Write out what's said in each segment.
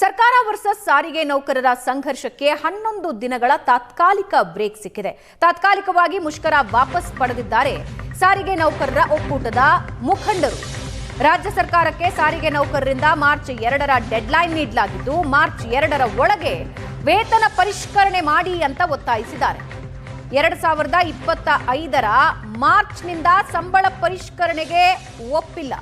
ಸರ್ಕಾರ ವರ್ಸಸ್ ಸಾರಿಗೆ ನೌಕರರ ಸಂಘರ್ಷಕ್ಕೆ ಹನ್ನೊಂದು ದಿನಗಳ ತಾತ್ಕಾಲಿಕ ಬ್ರೇಕ್ ಸಿಕ್ಕಿದೆ. ತಾತ್ಕಾಲಿಕವಾಗಿ ಮುಷ್ಕರ ವಾಪಸ್ ಪಡೆದಿದ್ದಾರೆ ಸಾರಿಗೆ ನೌಕರರ ಒಕ್ಕೂಟದ ಮುಖಂಡರು. ರಾಜ್ಯ ಸರ್ಕಾರಕ್ಕೆ ಸಾರಿಗೆ ನೌಕರರಿಂದ ಮಾರ್ಚ್ ಎರಡರ ಡೆಡ್ಲೈನ್ ನೀಡಲಾಗಿದ್ದು, ಮಾರ್ಚ್ ಎರಡರ ಒಳಗೆ ವೇತನ ಪರಿಷ್ಕರಣೆ ಮಾಡಿ ಅಂತ ಒತ್ತಾಯಿಸಿದ್ದಾರೆ. ಎರಡ್ ಸಾವಿರದ ಇಪ್ಪತ್ತ ಐದರ ಮಾರ್ಚ್ನಿಂದ ಸಂಬಳ ಪರಿಷ್ಕರಣೆಗೆ ಒಪ್ಪಿಲ್ಲ.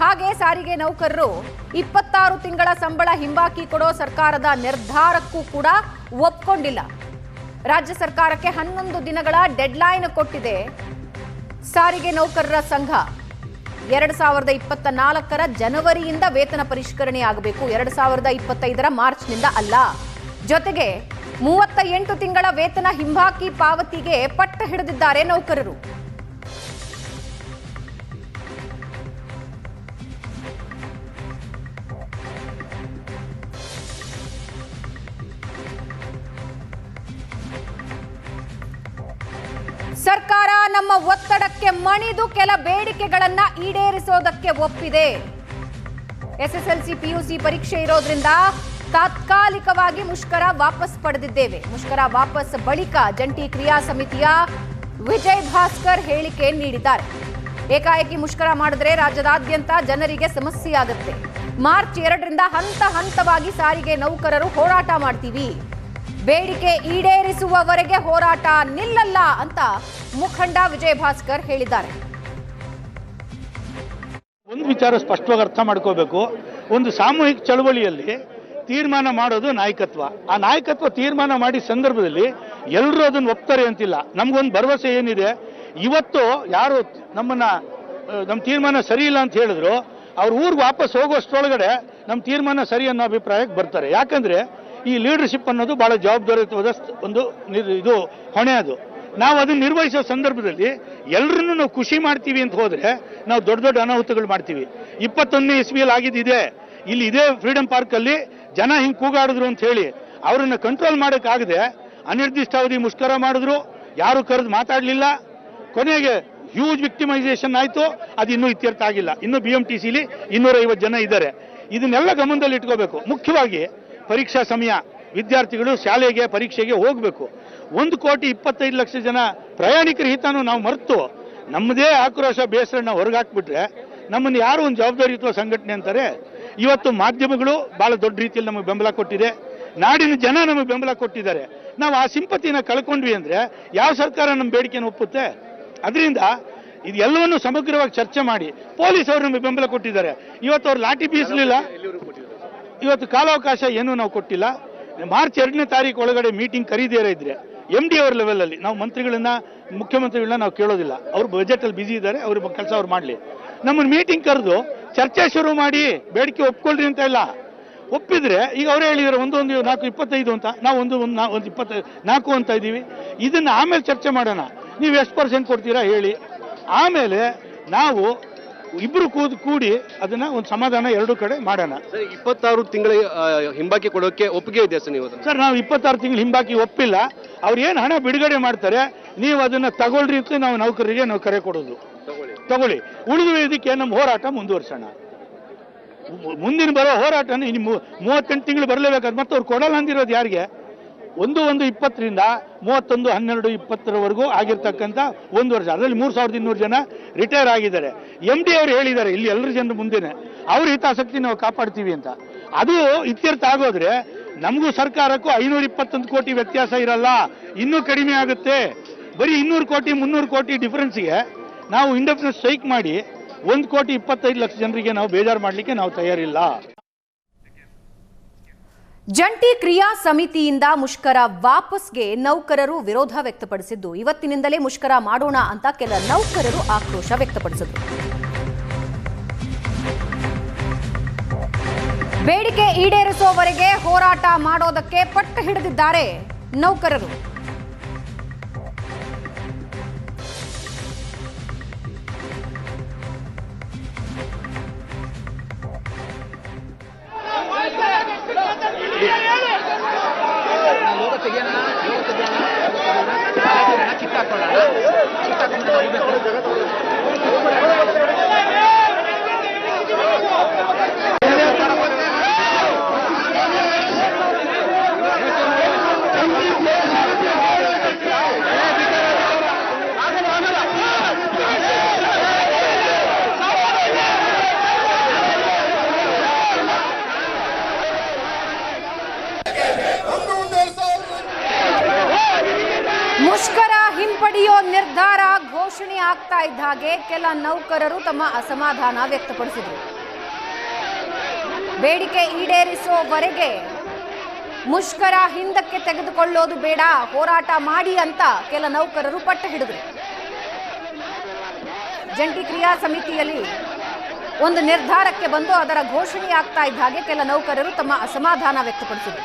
ಹಾಗೆ ಸಾರಿಗೆ ನೌಕರರು ಇಪ್ಪತ್ತಾರು ತಿಂಗಳ ಸಂಬಳ ಹಿಂಬಾಕಿ ಕೊಡೋ ಸರ್ಕಾರದ ನಿರ್ಧಾರಕ್ಕೂ ಕೂಡ ಒಪ್ಕೊಂಡಿಲ್ಲ. ರಾಜ್ಯ ಸರ್ಕಾರಕ್ಕೆ ಹನ್ನೊಂದು ದಿನಗಳ ಡೆಡ್ಲೈನ್ ಕೊಟ್ಟಿದೆ ಸಾರಿಗೆ ನೌಕರರ ಸಂಘ. ಎರಡ್ ಸಾವಿರದ ಇಪ್ಪತ್ತ ನಾಲ್ಕರ ಜನವರಿಯಿಂದ ವೇತನ ಪರಿಷ್ಕರಣೆ ಆಗಬೇಕು. ಎರಡ್ ಸಾವಿರದ ಇಪ್ಪತ್ತೈದರ ಮಾರ್ಚ್ನಿಂದ ಅಲ್ಲ. ಜೊತೆಗೆ ಮೂವತ್ತ ಎಂಟು ತಿಂಗಳ ವೇತನ ಹಿಂಬಾಕಿ ಪಾವತಿಗೆ ಪಟ್ಟ ಹಿಡಿದಿದ್ದಾರೆ ನೌಕರರು. ಸರ್ಕಾರ ನಮ್ಮ ಒತ್ತಡಕ್ಕೆ ಮಣಿದು ಕೆಲ ಬೇಡಿಕೆಗಳನ್ನ ಈಡೇರಿಸೋದಕ್ಕೆ ಒಪ್ಪಿದೆ. ಎಸ್ಎಸ್ಎಲ್ಸಿ ಪಿಯುಸಿ ಪರೀಕ್ಷೆ ಇರೋದ್ರಿಂದ ತಾತ್ಕಾಲಿಕವಾಗಿ ಮುಷ್ಕರ ವಾಪಸ್ ಪಡೆದಿದ್ದೇವೆ. ಮುಷ್ಕರ ವಾಪಸ್ ಬಳಿಕ ಜಂಟಿ ಕ್ರಿಯಾ ಸಮಿತಿಯ ವಿಜಯ್ ಭಾಸ್ಕರ್ ಹೇಳಿಕೆ ನೀಡಿದ್ದಾರೆ. ಏಕಾಏಕಿ ಮುಷ್ಕರ ಮಾಡಿದ್ರೆ ರಾಜ್ಯದಾದ್ಯಂತ ಜನರಿಗೆ ಸಮಸ್ಯೆಯಾಗುತ್ತೆ. ಮಾರ್ಚ್ ಎರಡರಿಂದ ಹಂತ ಹಂತವಾಗಿ ಸಾರಿಗೆ ನೌಕರರು ಹೋರಾಟ ಮಾಡ್ತೀವಿ. ಬೇಡಿಕೆ ಈಡೇರಿಸುವವರೆಗೆ ಹೋರಾಟ ನಿಲ್ಲಲ್ಲ ಅಂತ ಮುಖಂಡ ವಿಜಯ ಭಾಸ್ಕರ್ ಹೇಳಿದ್ದಾರೆ. ಒಂದು ವಿಚಾರ ಸ್ಪಷ್ಟವಾಗಿ ಅರ್ಥ ಮಾಡ್ಕೋಬೇಕು. ಒಂದು ಸಾಮೂಹಿಕ ಚಳವಳಿಯಲ್ಲಿ ತೀರ್ಮಾನ ಮಾಡೋದು ನಾಯಕತ್ವ. ಆ ನಾಯಕತ್ವ ತೀರ್ಮಾನ ಮಾಡಿ ಸಂದರ್ಭದಲ್ಲಿ ಎಲ್ಲರೂ ಅದನ್ನು ಒಪ್ತಾರೆ ಅಂತಿಲ್ಲ. ನಮ್ಗೊಂದು ಭರವಸೆ ಏನಿದೆ? ಇವತ್ತು ಯಾರು ನಮ್ಮನ್ನ ನಮ್ಮ ತೀರ್ಮಾನ ಸರಿ ಇಲ್ಲ ಅಂತ ಹೇಳಿದ್ರು, ಅವ್ರ ಊರಿಗೆ ವಾಪಸ್ ಹೋಗೋಷ್ಟೊಳಗಡೆ ನಮ್ಮ ತೀರ್ಮಾನ ಸರಿ ಅನ್ನೋ ಅಭಿಪ್ರಾಯಕ್ಕೆ ಬರ್ತಾರೆ. ಯಾಕಂದ್ರೆ ಈ ಲೀಡರ್ಶಿಪ್ ಅನ್ನೋದು ಬಹಳ ಜವಾಬ್ದಾರಿಯುತವಾದ ಒಂದು ಇದು ಹೊಣೆ ಅದು. ನಾವು ಅದನ್ನ ನಿರ್ವಹಿಸೋ ಸಂದರ್ಭದಲ್ಲಿ ಎಲ್ಲರನ್ನೂ ನಾವು ಖುಷಿ ಮಾಡ್ತೀವಿ ಅಂತ ಹೋದರೆ ನಾವು ದೊಡ್ಡ ದೊಡ್ಡ ಅನಾಹುತಗಳು ಮಾಡ್ತೀವಿ. ಇಪ್ಪತ್ತೊಂದನೇ ಇಸ್ವಿಯಲ್ಲಿ ಆಗಿದ್ದಿದೆ ಇಲ್ಲಿ ಇದೇ ಫ್ರೀಡಂ ಪಾರ್ಕ್ ಅಲ್ಲಿ ಜನ ಹಿಂಗೆ ಕೂಗಾಡಿದ್ರು ಅಂತ ಹೇಳಿ ಅವರನ್ನು ಕಂಟ್ರೋಲ್ ಅನಿರ್ದಿಷ್ಟ ಅನಿರ್ದಿಷ್ಟಾವಧಿ ಮುಷ್ಕರ ಮಾಡಿದ್ರು. ಯಾರು ಕರೆದು ಮಾತಾಡಲಿಲ್ಲ. ಕೊನೆಗೆ ಹ್ಯೂಜ್ ವಿಕ್ಟಿಮೈಸೇಷನ್ ಆಯಿತು. ಅದು ಇನ್ನೂ ಇತ್ಯರ್ಥ ಆಗಿಲ್ಲ. ಇನ್ನೂ ಬಿ ಎಂ ಟಿ ಸಿಲಿ ಇನ್ನೂರೈವತ್ತು ಜನ ಇದ್ದಾರೆ. ಇದನ್ನೆಲ್ಲ ಗಮನದಲ್ಲಿ ಇಟ್ಕೋಬೇಕು. ಮುಖ್ಯವಾಗಿ ಪರೀಕ್ಷಾ ಸಮಯ. ವಿದ್ಯಾರ್ಥಿಗಳು ಶಾಲೆಗೆ, ಪರೀಕ್ಷೆಗೆ ಹೋಗಬೇಕು. ಒಂದು ಕೋಟಿ ಇಪ್ಪತ್ತೈದು ಲಕ್ಷ ಜನ ಪ್ರಯಾಣಿಕರ ಹಿತನೂ ನಾವು ಮರೆತು ನಮ್ಮದೇ ಆಕ್ರೋಶ ಬೇಸರನ್ನ ಹೊರಗಾಕ್ಬಿಟ್ರೆ ನಮ್ಮನ್ನು ಯಾರು ಒಂದು ಜವಾಬ್ದಾರಿಯುತ ಸಂಘಟನೆ ಅಂತಾರೆ. ಇವತ್ತು ಮಾಧ್ಯಮಗಳು ಬಹಳ ದೊಡ್ಡ ರೀತಿಯಲ್ಲಿ ನಮಗೆ ಬೆಂಬಲ ಕೊಟ್ಟಿದೆ. ನಾಡಿನ ಜನ ನಮಗೆ ಬೆಂಬಲ ಕೊಟ್ಟಿದ್ದಾರೆ. ನಾವು ಆ ಸಿಂಪತಿನ ಕಳ್ಕೊಂಡ್ವಿ ಅಂದರೆ ಯಾವ ಸರ್ಕಾರ ನಮ್ಮ ಬೇಡಿಕೆಯನ್ನು ಒಪ್ಪುತ್ತೆ? ಅದರಿಂದ ಇದೆಲ್ಲವನ್ನು ಸಮಗ್ರವಾಗಿ ಚರ್ಚೆ ಮಾಡಿ. ಪೊಲೀಸ್ ಅವರು ನಮಗೆ ಬೆಂಬಲ ಕೊಟ್ಟಿದ್ದಾರೆ. ಇವತ್ತು ಅವ್ರು ಲಾಠಿ ಬೀಸಲಿಲ್ಲ. ಇವತ್ತು ಕಾಲಾವಕಾಶ ಏನೂ ನಾವು ಕೊಟ್ಟಿಲ್ಲ. ಮಾರ್ಚ್ ಎರಡನೇ ತಾರೀಕು ಒಳಗಡೆ ಮೀಟಿಂಗ್ ಕರೀದೇ ಇದ್ರೆ ಎಂ ಡಿ ಅವರ ಲೆವೆಲಲ್ಲಿ ನಾವು ಮಂತ್ರಿಗಳನ್ನ, ಮುಖ್ಯಮಂತ್ರಿಗಳನ್ನ ನಾವು ಕೇಳೋದಿಲ್ಲ. ಅವ್ರು ಬಜೆಟ್ ಅಲ್ಲಿ ಬಿಸಿ ಇದ್ದಾರೆ, ಅವ್ರ ಕೆಲಸ ಅವ್ರು ಮಾಡಲಿ. ನಮ್ಮನ್ನು ಮೀಟಿಂಗ್ ಕರೆದು ಚರ್ಚೆ ಶುರು ಮಾಡಿ ಬೇಡಿಕೆ ಒಪ್ಕೊಳ್ರಿ ಅಂತ ಇಲ್ಲ. ಒಪ್ಪಿದ್ರೆ ಈಗ ಅವರೇ ಒಂದು ಒಂದು ನಾಲ್ಕು ಇಪ್ಪತ್ತೈದು ಅಂತ. ನಾವು ಒಂದು ಒಂದು ನಾ- ಒಂದು ಇಪ್ಪತ್ತೈದು ನಾಲ್ಕು ಅಂತ ಇದ್ದೀವಿ. ಇದನ್ನ ಆಮೇಲೆ ಚರ್ಚೆ ಮಾಡೋಣ. ನೀವು ಎಷ್ಟು ಪರ್ಸೆಂಟ್ ಕೊಡ್ತೀರಾ ಹೇಳಿ. ಆಮೇಲೆ ನಾವು ಇಬ್ರು ಕೂದ್ ಕೂಡಿ ಅದನ್ನ ಒಂದು ಸಮಾಧಾನ ಎರಡು ಕಡೆ ಮಾಡೋಣ. ಇಪ್ಪತ್ತಾರು ತಿಂಗಳ ಹಿಂಬಾಕಿ ಕೊಡೋಕೆ ಒಪ್ಪಿಗೆ ಇದೆ ಸರ್ ನೀವು ಸರ್ ನಾವು ಇಪ್ಪತ್ತಾರು ತಿಂಗಳು ಹಿಂಬಾಕಿ ಒಪ್ಪಿಲ್ಲ. ಅವ್ರು ಏನು ಹಣ ಬಿಡುಗಡೆ ಮಾಡ್ತಾರೆ ನೀವು ಅದನ್ನ ತಗೊಳ್ರಿ ಅಂತ ನಾವು ನೌಕರರಿಗೆ ನಾವು ಕರೆ ಕೊಡೋದು. ತಗೊಳ್ಳಿ. ಉಳಿದ ಇದಕ್ಕೆ ನಮ್ಮ ಹೋರಾಟ ಮುಂದುವರ್ಸೋಣ. ಮುಂದಿನ ಬರೋ ಹೋರಾಟನ ಇನ್ನು ಮೂವತ್ತೆಂಟು ತಿಂಗಳು ಬರಲೇಬೇಕಾದ್ರೆ ಮತ್ತೆ ಅವ್ರು ಕೊಡಲ್ಲ ಅಂದಿರೋದು ಯಾರಿಗೆ? ಒಂದು ಒಂದು ಇಪ್ಪತ್ತರಿಂದ ಮೂವತ್ತೊಂದು ಹನ್ನೆರಡು ಇಪ್ಪತ್ತರವರೆಗೂ ಆಗಿರ್ತಕ್ಕಂಥ ಒಂದು ವರ್ಷ. ಅದರಲ್ಲಿ ಮೂರು ಸಾವಿರದ ಇನ್ನೂರು ಜನ ರಿಟೈರ್ ಆಗಿದ್ದಾರೆ. ಎಂ ಡಿ ಅವರು ಹೇಳಿದ್ದಾರೆ, ಇಲ್ಲಿ ಎಲ್ಲರ ಜನರ ಮುಂದೆನೆ. ಅವ್ರ ಹಿತಾಸಕ್ತಿ ನಾವು ಕಾಪಾಡ್ತೀವಿ ಅಂತ. ಅದು ಇತ್ಯರ್ಥ ಆಗೋದ್ರೆ ನಮಗೂ ಸರ್ಕಾರಕ್ಕೂ ಐನೂರ ಇಪ್ಪತ್ತೊಂದು ಕೋಟಿ ವ್ಯತ್ಯಾಸ ಇರಲ್ಲ. ಇನ್ನೂ ಕಡಿಮೆ ಆಗುತ್ತೆ. ಬರೀ ಇನ್ನೂರು ಕೋಟಿ, ಮುನ್ನೂರು ಕೋಟಿ ಡಿಫ್ರೆನ್ಸ್ಗೆ ನಾವು ಇಂಡಫ್ರೆನ್ಸ್ ಸ್ಟ್ರೈಕ್ ಮಾಡಿ ಒಂದು ಕೋಟಿ ಇಪ್ಪತ್ತೈದು ಲಕ್ಷ ಜನರಿಗೆ ನಾವು ಬೇಜಾರು ಮಾಡಲಿಕ್ಕೆ ನಾವು ತಯಾರಿಲ್ಲ. ಜಂಟಿ ಕ್ರಿಯಾ ಸಮಿತಿಯಿಂದ ಮುಷ್ಕರ ವಾಪಸ್ಗೆ ನೌಕರರು ವಿರೋಧ ವ್ಯಕ್ತಪಡಿಸಿದ್ದು. ಇವತ್ತಿನಿಂದಲೇ ಮುಷ್ಕರ ಮಾಡೋಣ ಅಂತ ಕೆಲ ನೌಕರರು ಆಕ್ರೋಶ ವ್ಯಕ್ತಪಡಿಸಿದರು. ಬೇಡಿಕೆ ಈಡೇರಿಸುವವರೆಗೆ ಹೋರಾಟ ಮಾಡೋದಕ್ಕೆ ಪಟ್ಟು ಹಿಡಿದಿದ್ದಾರೆ ನೌಕರರು. ತೆಗಿಯೋಣ ಯೋಗ ತೆಗಿಯೋಣ ತೆಗಿಯೋಣ ಚಿಕ್ಕ ಹಾಕೊಳ್ಳೋಣ ಹಾಕೊಂಡು ಹಿಂಪಡೆಯೋ ನಿರ್ಧಾರ ಘೋಷಣೆ ಆಗ್ತಾ ಇದ್ದ ಹಾಗೆ ಕೆಲ ನೌಕರರು ತಮ್ಮ ಅಸಮಾಧಾನ ವ್ಯಕ್ತಪಡಿಸಿದರು. ಬೇಡಿಕೆ ಈಡೇರಿಸೋವರೆಗೆ ಮುಷ್ಕರ ಹಿಂದಕ್ಕೆ ತೆಗೆದುಕೊಳ್ಳೋದು ಬೇಡ, ಹೋರಾಟ ಮಾಡಿ ಅಂತ ಕೆಲ ನೌಕರರು ಪಟ್ಟು ಹಿಡಿದರು. ಜಂಟಿ ಕ್ರಿಯಾ ಸಮಿತಿಯಲ್ಲಿ ಒಂದು ನಿರ್ಧಾರಕ್ಕೆ ಬಂದು ಅದರ ಘೋಷಣೆ ಆಗ್ತಾ ಇದ್ದ ಹಾಗೆ ಕೆಲ ನೌಕರರು ತಮ್ಮ ಅಸಮಾಧಾನ ವ್ಯಕ್ತಪಡಿಸಿದರು.